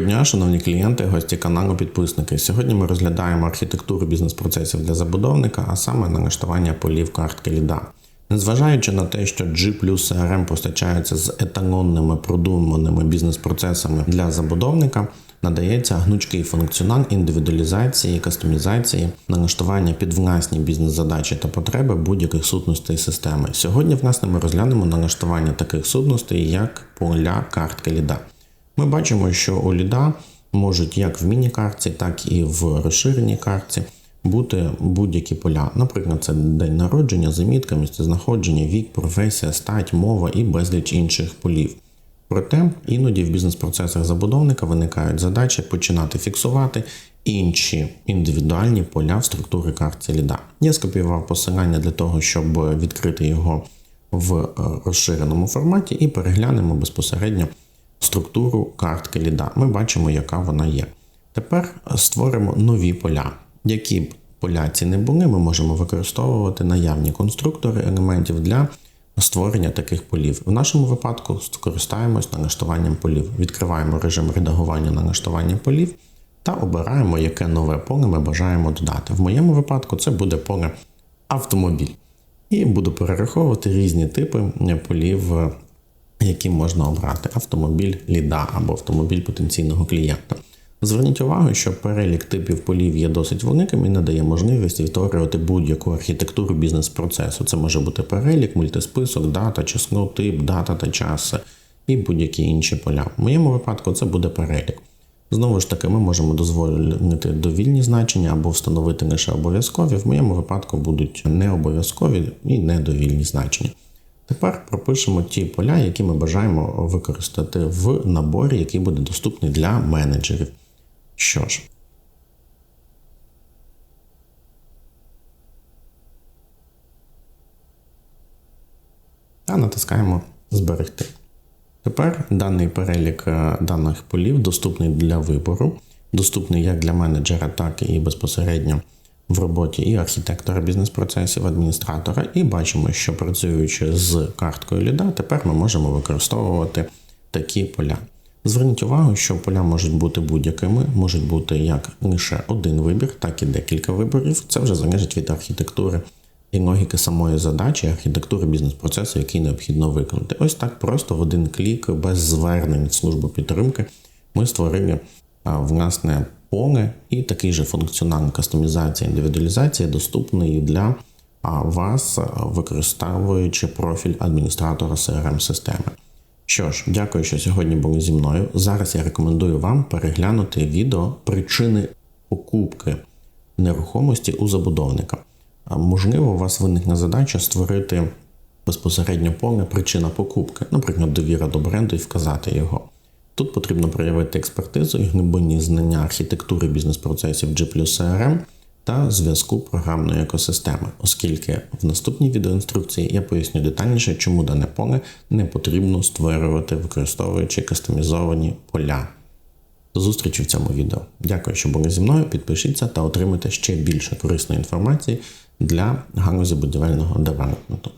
дня, шановні клієнти, гості каналу, підписники. Сьогодні ми розглядаємо архітектуру бізнес-процесів для забудовника, а саме налаштування полів картки ліда. Незважаючи на те, що G плюс CRM постачається з еталонними продуманими бізнес-процесами для забудовника, надається гнучкий функціонал індивідуалізації, кастомізації, налаштування під власні бізнес-задачі та потреби будь-яких сутностей системи. Сьогодні, власне, ми розглянемо налаштування таких сутностей, як поля картки ліда. Ми бачимо, що у ліда можуть як в міні-картці, так і в розширеній картці бути будь-які поля. Наприклад, це день народження, замітка, місцезнаходження, вік, професія, стать, мова і безліч інших полів. Проте іноді в бізнес-процесах забудовника виникають задачі починати фіксувати інші індивідуальні поля в структурі картці ліда. Я скопіював посилання для того, щоб відкрити його в е, розширеному форматі, і переглянемо безпосередньо структуру картки ліда. Ми бачимо, яка вона є. Тепер створимо нові поля. Які б поля ці не були, ми можемо використовувати наявні конструктори елементів для створення таких полів. В нашому випадку скористаємось налаштуванням полів. Відкриваємо режим редагування налаштування полів та обираємо, яке нове поле ми бажаємо додати. В моєму випадку це буде поле автомобіль. І буду перераховувати різні типи полів, які можна обрати: автомобіль ліда або автомобіль потенційного клієнта. Зверніть увагу, що перелік типів полів є досить великим і надає можливість відтворювати будь-яку архітектуру бізнес-процесу. Це може бути перелік, мультисписок, дата, число, тип, дата та час і будь-які інші поля. В моєму випадку це буде перелік. Знову ж таки, ми можемо дозволити довільні значення або встановити лише обов'язкові. В моєму випадку будуть не обов'язкові і недовільні значення. Тепер пропишемо ті поля, які ми бажаємо використати в наборі, який буде доступний для менеджерів. Що ж, та натискаємо Зберегти. Тепер даний перелік е, даних полів доступний для вибору, доступний як для менеджера, так і безпосередньо в роботі і архітектора бізнес-процесів, адміністратора, і бачимо, що працюючи з карткою ліда, тепер ми можемо використовувати такі поля. Зверніть увагу, що поля можуть бути будь-якими, можуть бути як лише один вибір, так і декілька виборів. Це вже залежить від архітектури і логіки самої задачі, архітектури бізнес-процесу, який необхідно виконати. Ось так просто в один клік, без звернень в службу підтримки, ми створили власне поле і такий же функціонал кастомізації, індивідуалізації доступний для вас, використовуючи профіль адміністратора crm системи що ж, дякую, що сьогодні були зі мною. Зараз я рекомендую вам переглянути відео причини покупки нерухомості у забудовника. Можливо, у вас виникне задача створити безпосередньо поле причина покупки, наприклад, довіра до бренду і вказати його. Тут потрібно проявити експертизу і глибинні знання архітектури бізнес-процесів G CRM та зв'язку програмної екосистеми, оскільки в наступній відеоінструкції я поясню детальніше, чому дане поле не потрібно створювати, використовуючи кастомізовані поля. До зустрічі в цьому відео. Дякую, що були зі мною. Підпишіться та отримайте ще більше корисної інформації для галузі будівельного девелопменту.